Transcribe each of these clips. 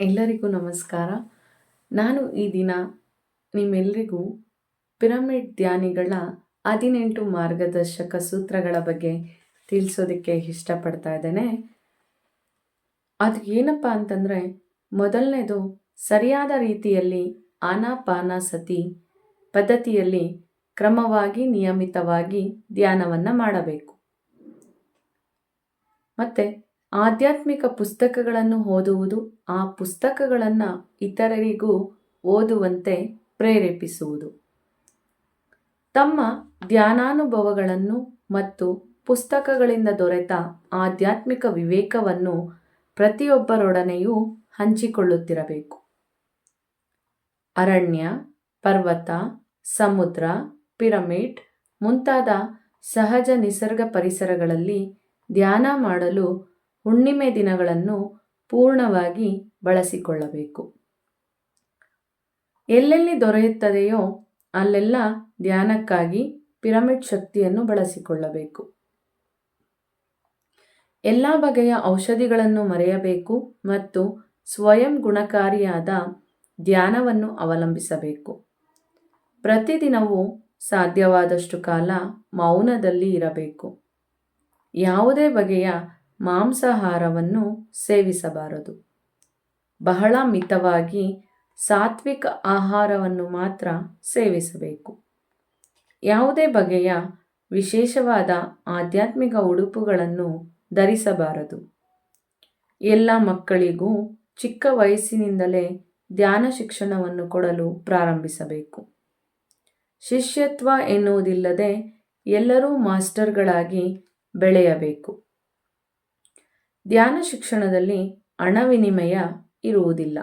ಎಲ್ಲರಿಗೂ ನಮಸ್ಕಾರ. ನಾನು ಈ ದಿನ ನಿಮ್ಮೆಲ್ಲರಿಗೂ ಪಿರಮಿಡ್ ಧ್ಯಾನಿಗಳ ಹದಿನೆಂಟು ಮಾರ್ಗದರ್ಶಕ ಸೂತ್ರಗಳ ಬಗ್ಗೆ ತಿಳಿಸೋದಕ್ಕೆ ಇಷ್ಟಪಡ್ತಾ ಇದ್ದೇನೆ. ಅದು ಏನಪ್ಪ ಅಂತಂದರೆ, ಮೊದಲನೇದು ಸರಿಯಾದ ರೀತಿಯಲ್ಲಿ ಆನಾಪಾನಸತಿ ಪದ್ಧತಿಯಲ್ಲಿ ಕ್ರಮವಾಗಿ ನಿಯಮಿತವಾಗಿ ಧ್ಯಾನವನ್ನು ಮಾಡಬೇಕು. ಮತ್ತು ಆಧ್ಯಾತ್ಮಿಕ ಪುಸ್ತಕಗಳನ್ನು ಓದುವುದು ಆ ಪುಸ್ತಕಗಳನ್ನು ಇತರರಿಗೂ ಓದುವಂತೆ ಪ್ರೇರೇಪಿಸುವುದು. ತಮ್ಮ ಧ್ಯಾನಾನುಭವಗಳನ್ನು ಮತ್ತು ಪುಸ್ತಕಗಳಿಂದ ದೊರೆತ ಆಧ್ಯಾತ್ಮಿಕ ವಿವೇಕವನ್ನು ಪ್ರತಿಯೊಬ್ಬರೊಡನೆಯೂ ಹಂಚಿಕೊಳ್ಳುತ್ತಿರಬೇಕು. ಅರಣ್ಯ, ಪರ್ವತ, ಸಮುದ್ರ, ಪಿರಮಿಡ್ ಮುಂತಾದ ಸಹಜ ನಿಸರ್ಗ ಪರಿಸರಗಳಲ್ಲಿ ಧ್ಯಾನ ಮಾಡಲು ಹುಣ್ಣಿಮೆ ದಿನಗಳನ್ನು ಪೂರ್ಣವಾಗಿ ಬಳಸಿಕೊಳ್ಳಬೇಕು. ಎಲ್ಲೆಲ್ಲಿ ದೊರೆಯುತ್ತದೆಯೋ ಅಲ್ಲೆಲ್ಲ ಧ್ಯಾನಕ್ಕಾಗಿ ಪಿರಮಿಡ್ ಶಕ್ತಿಯನ್ನು ಬಳಸಿಕೊಳ್ಳಬೇಕು. ಎಲ್ಲ ಬಗೆಯ ಔಷಧಿಗಳನ್ನು ಮರೆಯಬೇಕು ಮತ್ತು ಸ್ವಯಂ ಗುಣಕಾರಿಯಾದ ಧ್ಯಾನವನ್ನು ಅವಲಂಬಿಸಬೇಕು. ಪ್ರತಿದಿನವೂ ಸಾಧ್ಯವಾದಷ್ಟು ಕಾಲ ಮೌನದಲ್ಲಿ ಇರಬೇಕು. ಯಾವುದೇ ಬಗೆಯ ಮಾಂಸಾಹಾರವನ್ನು ಸೇವಿಸಬಾರದು. ಬಹಳ ಮಿತವಾಗಿ ಸಾತ್ವಿಕ ಆಹಾರವನ್ನು ಮಾತ್ರ ಸೇವಿಸಬೇಕು. ಯಾವುದೇ ಬಗೆಯ ವಿಶೇಷವಾದ ಆಧ್ಯಾತ್ಮಿಕ ಉಡುಪುಗಳನ್ನು ಧರಿಸಬಾರದು. ಎಲ್ಲ ಮಕ್ಕಳಿಗೂ ಚಿಕ್ಕ ವಯಸ್ಸಿನಿಂದಲೇ ಧ್ಯಾನ ಶಿಕ್ಷಣವನ್ನು ಕೊಡಲು ಪ್ರಾರಂಭಿಸಬೇಕು. ಶಿಷ್ಯತ್ವ ಎನ್ನುವುದಿಲ್ಲದೆ ಎಲ್ಲರೂ ಮಾಸ್ಟರ್ಗಳಾಗಿ ಬೆಳೆಯಬೇಕು. ಧ್ಯಾನ ಶಿಕ್ಷಣದಲ್ಲಿ ಹಣ ವಿನಿಮಯ ಇರುವುದಿಲ್ಲ.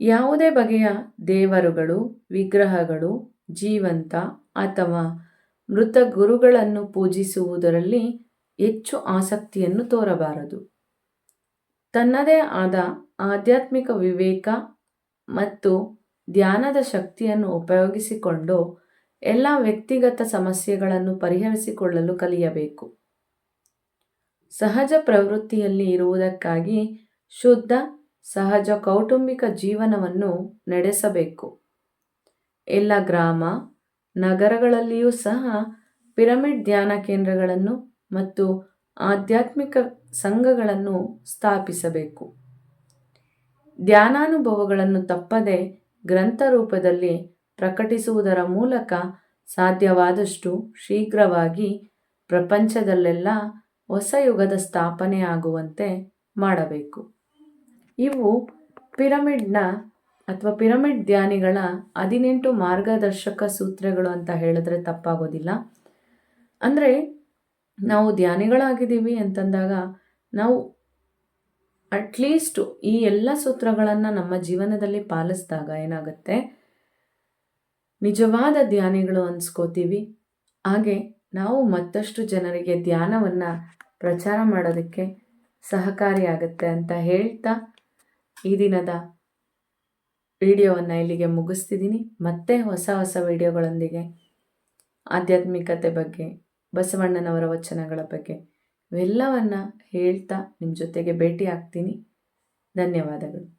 ಯಾವುದೇ ಬಗೆಯ ದೇವರುಗಳು, ವಿಗ್ರಹಗಳು, ಜೀವಂತ ಅಥವಾ ಮೃತ ಗುರುಗಳನ್ನು ಪೂಜಿಸುವುದರಲ್ಲಿ ಹೆಚ್ಚು ಆಸಕ್ತಿಯನ್ನು ತೋರಬಾರದು. ತನ್ನದೇ ಆದ ಆಧ್ಯಾತ್ಮಿಕ ವಿವೇಕ ಮತ್ತು ಧ್ಯಾನದ ಶಕ್ತಿಯನ್ನು ಉಪಯೋಗಿಸಿಕೊಂಡು ಎಲ್ಲ ವ್ಯಕ್ತಿಗತ ಸಮಸ್ಯೆಗಳನ್ನು ಪರಿಹರಿಸಿಕೊಳ್ಳಲು ಕಲಿಯಬೇಕು. ಸಹಜ ಪ್ರವೃತ್ತಿಯಲ್ಲಿ ಇರುವುದಕ್ಕಾಗಿ ಶುದ್ಧ, ಸಹಜ ಕೌಟುಂಬಿಕ ಜೀವನವನ್ನು ನಡೆಸಬೇಕು. ಎಲ್ಲ ಗ್ರಾಮ, ನಗರಗಳಲ್ಲಿಯೂ ಸಹ ಪಿರಮಿಡ್ ಧ್ಯಾನ ಕೇಂದ್ರಗಳನ್ನು ಮತ್ತು ಆಧ್ಯಾತ್ಮಿಕ ಸಂಘಗಳನ್ನು ಸ್ಥಾಪಿಸಬೇಕು. ಧ್ಯಾನಾನುಭವಗಳನ್ನು ತಪ್ಪದೆ ಗ್ರಂಥ ರೂಪದಲ್ಲಿ ಪ್ರಕಟಿಸುವುದರ ಮೂಲಕ ಸಾಧ್ಯವಾದಷ್ಟು ಶೀಘ್ರವಾಗಿ ಪ್ರಪಂಚದಲ್ಲೆಲ್ಲ ಹೊಸ ಯುಗದ ಸ್ಥಾಪನೆ ಆಗುವಂತೆ ಮಾಡಬೇಕು. ಇವು ಪಿರಮಿಡ್ನ ಅಥವಾ ಪಿರಮಿಡ್ ಧ್ಯಾನಿಗಳ ಹದಿನೆಂಟು ಮಾರ್ಗದರ್ಶಕ ಸೂತ್ರಗಳು ಅಂತ ಹೇಳಿದ್ರೆ ತಪ್ಪಾಗೋದಿಲ್ಲ. ಅಂದರೆ ನಾವು ಧ್ಯಾನಿಗಳಾಗಿದ್ದೀವಿ ಅಂತಂದಾಗ ನಾವು ಅಟ್ಲೀಸ್ಟು ಈ ಎಲ್ಲ ಸೂತ್ರಗಳನ್ನು ನಮ್ಮ ಜೀವನದಲ್ಲಿ ಪಾಲಿಸಿದಾಗ ಏನಾಗುತ್ತೆ? ನಿಜವಾದ ಧ್ಯಾನಿಗಳು ಅನ್ಸ್ಕೋತೀವಿ. ಹಾಗೆ ನಾವು ಮತ್ತಷ್ಟು ಜನರಿಗೆ ಧ್ಯಾನವನ್ನು ಪ್ರಚಾರ ಮಾಡೋದಕ್ಕೆ ಸಹಕಾರಿಯಾಗುತ್ತೆ ಅಂತ ಹೇಳ್ತಾ ಈ ದಿನದ ವಿಡಿಯೋವನ್ನು ಇಲ್ಲಿಗೆ ಮುಗಿಸ್ತಿದ್ದೀನಿ. ಮತ್ತೆ ಹೊಸ ಹೊಸ ವಿಡಿಯೋಗಳೊಂದಿಗೆ ಆಧ್ಯಾತ್ಮಿಕತೆ ಬಗ್ಗೆ, ಬಸವಣ್ಣನವರ ವಚನಗಳ ಬಗ್ಗೆ ಇವೆಲ್ಲವನ್ನು ಹೇಳ್ತಾ ನಿಮ್ಮ ಜೊತೆಗೆ ಭೇಟಿ ಆಗ್ತೀನಿ ಧನ್ಯವಾದಗಳು.